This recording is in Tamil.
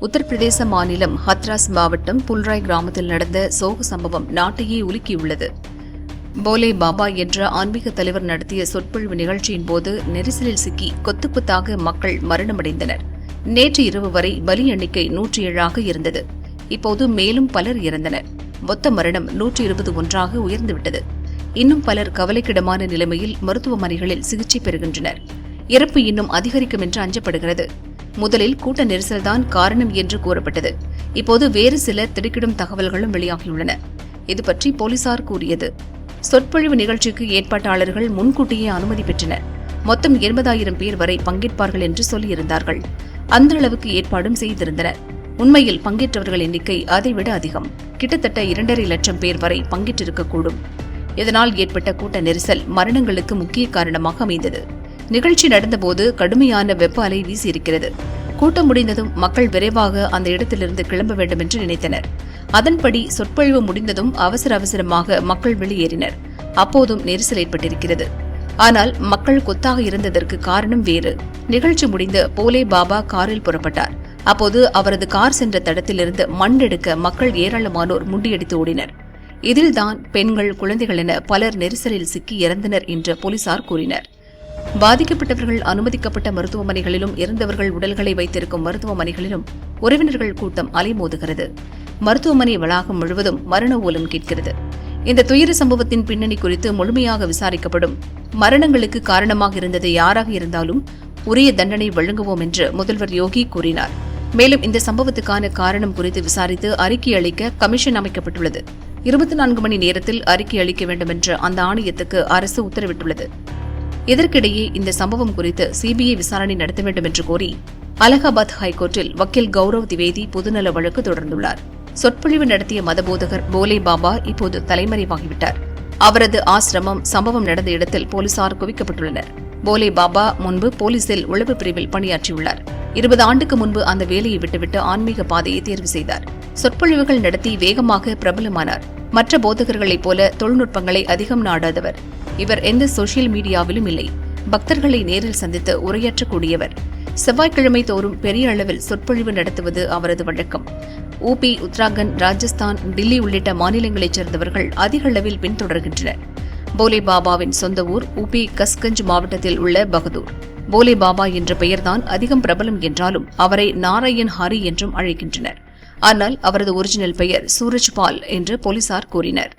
உத்தரப்பிரதேச மாநிலம் ஹத்ராஸ் மாவட்டம் புல்ராய் கிராமத்தில் நடந்த சோக சம்பவம் நாட்டையே உலுக்கியுள்ளது. போலே பாபா என்ற ஆன்மீக தலைவர் நடத்திய சொற்பொழிவு நிகழ்ச்சியின் போது நெரிசலில் சிக்கி கொத்து கொத்தாக மக்கள் மரணமடைந்தனர். நேற்று இரவு வரை பலி எண்ணிக்கை நூற்றி ஏழாக இருந்தது. இப்போது மேலும் பலர் இறந்தனர். மொத்த மரணம் நூற்றி இருபது ஒன்றாக உயர்ந்துவிட்டது. இன்னும் பலர் கவலைக்கிடமான நிலைமையில் மருத்துவமனைகளில் சிகிச்சை பெறுகின்றனர். இறப்பு இன்னும் அதிகரிக்கும் என்று அஞ்சப்படுகிறது. முதலில் கூட்ட நெரிசல்தான் காரணம் என்று கூறப்பட்டது. இப்போது வேறு சில திடுக்கிடும் தகவல்களும் வெளியாகியுள்ளன. இது பற்றி போலீசார் கூறியது. சொற்பொழிவு நிகழ்ச்சிக்கு ஏற்பாட்டாளர்கள் முன்கூட்டியே அனுமதி பெற்றனர். மொத்தம் எண்பதாயிரம் பேர் வரை பங்கேற்பார்கள் என்று சொல்லியிருந்தார்கள். அந்த அளவுக்கு ஏற்பாடும் செய்திருந்தனர். உண்மையில் பங்கேற்றவர்கள் எண்ணிக்கை அதைவிட அதிகம். கிட்டத்தட்ட இரண்டரை லட்சம் பேர் வரை பங்கேற்றிருக்கக்கூடும். இதனால் ஏற்பட்ட கூட்ட நெரிசல் மரணங்களுக்கு முக்கிய காரணமாக அமைந்தது. நிகழ்ச்சி நடந்தபோது கடுமையான வெப்ப அலை வீசியிருக்கிறது. கூட்டம் முடிந்ததும் மக்கள் விரைவாக அந்த இடத்திலிருந்து கிளம்ப வேண்டும் என்று நினைத்தனர். அதன்படி சொற்பொழிவு முடிந்ததும் அவசர அவசரமாக மக்கள் வெளியேறினர். அப்போதும் நெரிசல் ஏற்பட்டிருக்கிறது. ஆனால் மக்கள் கொத்தாக இருந்ததற்கு காரணம் வேறு. நிகழ்ச்சி முடிந்த போலே பாபா காரில் புறப்பட்டார். அப்போது அவரது கார் சென்ற தடத்திலிருந்து மண் எடுக்க மக்கள் ஏராளமானோர் முண்டியடித்து ஓடினர். இதில்தான் பெண்கள் குழந்தைகள் என பலர் நெரிசலில் சிக்கி இறந்தனர் என்று போலீசார் கூறினர். பாதிக்கப்பட்டவர்கள் அனுமதிக்கப்பட்ட மருத்துவமனைகளிலும் இறந்தவர்கள் உடல்களை வைத்திருக்கும் மருத்துவமனைகளிலும் உறவினர்கள் கூட்டம் அலைமோதுகிறது. மருத்துவமனை வளாகம் முழுவதும் மரண ஓலம் கேட்கிறது. இந்த துயர சம்பவத்தின் பின்னணி குறித்து முழுமையாக விசாரிக்கப்படும். மரணங்களுக்கு காரணமாக இருந்தது யாராக இருந்தாலும் உரிய தண்டனை வழங்குவோம் என்று முதல்வர் யோகி கூறினார். மேலும் இந்த சம்பவத்துக்கான காரணம் குறித்து விசாரித்து அறிக்கை அளிக்க கமிஷன் அமைக்கப்பட்டுள்ளது. இருபத்தி நான்கு மணி நேரத்தில் அறிக்கை அளிக்க வேண்டும் என்று அந்த ஆணையத்துக்கு அரசு உத்தரவிட்டுள்ளது. இதற்கிடையே இந்த சம்பவம் குறித்து சிபிஐ விசாரணை நடத்த வேண்டும் என்று கோரி அலகாபாத் ஹைகோர்ட்டில் வக்கீல் கௌரவ் திவேதி பொதுநல வழக்கு தொடர்ந்துள்ளார். சொற்பொழிவு நடத்திய மதபோதகர் போலே பாபா இப்போது தலைமறைவாகிவிட்டார். அவரது ஆசிரமம் சம்பவம் நடந்த இடத்தில் போலீசார் குவிக்கப்பட்டுள்ளனர். போலே பாபா முன்பு போலீசில் உளவு பிரிவில் பணியாற்றியுள்ளார். இருபது ஆண்டுக்கு முன்பு அந்த வேலையை விட்டுவிட்டு ஆன்மீக பாதையை தேர்வு செய்தார். சொற்பொழிவுகள் நடத்தி வேகமாக பிரபலமானார். மற்ற போதகர்களைப் போல தொழில்நுட்பங்களை அதிகம் நாடாதவர். இவர் எந்த சோசியல் மீடியாவிலும் இல்லை. பக்தர்களை நேரில் சந்தித்து உரையாற்றக்கூடியவர். செவ்வாய்க்கிழமை தோறும் பெரிய அளவில் சொற்பொழிவு நடத்துவது அவரது வழக்கம். ஊபி உத்தராகண்ட் ராஜஸ்தான் டில்லி உள்ளிட்ட மாநிலங்களைச் சேர்ந்தவர்கள் அதிக அளவில் பின்தொடர்கின்றனர். போலே பாபாவின் சொந்த ஊர் உபி கஸ்கஞ்ச் மாவட்டத்தில் உள்ள பகதூர். போலே பாபா என்ற பெயர்தான் அதிகம் பிரபலம் என்றாலும் அவரை நாராயண் ஹரி என்றும் அழைக்கின்றனர். ஆனால் அவரது ஒரிஜினல் பெயர் சூரஜ்பால் என்று போலீசார் கூறினர்.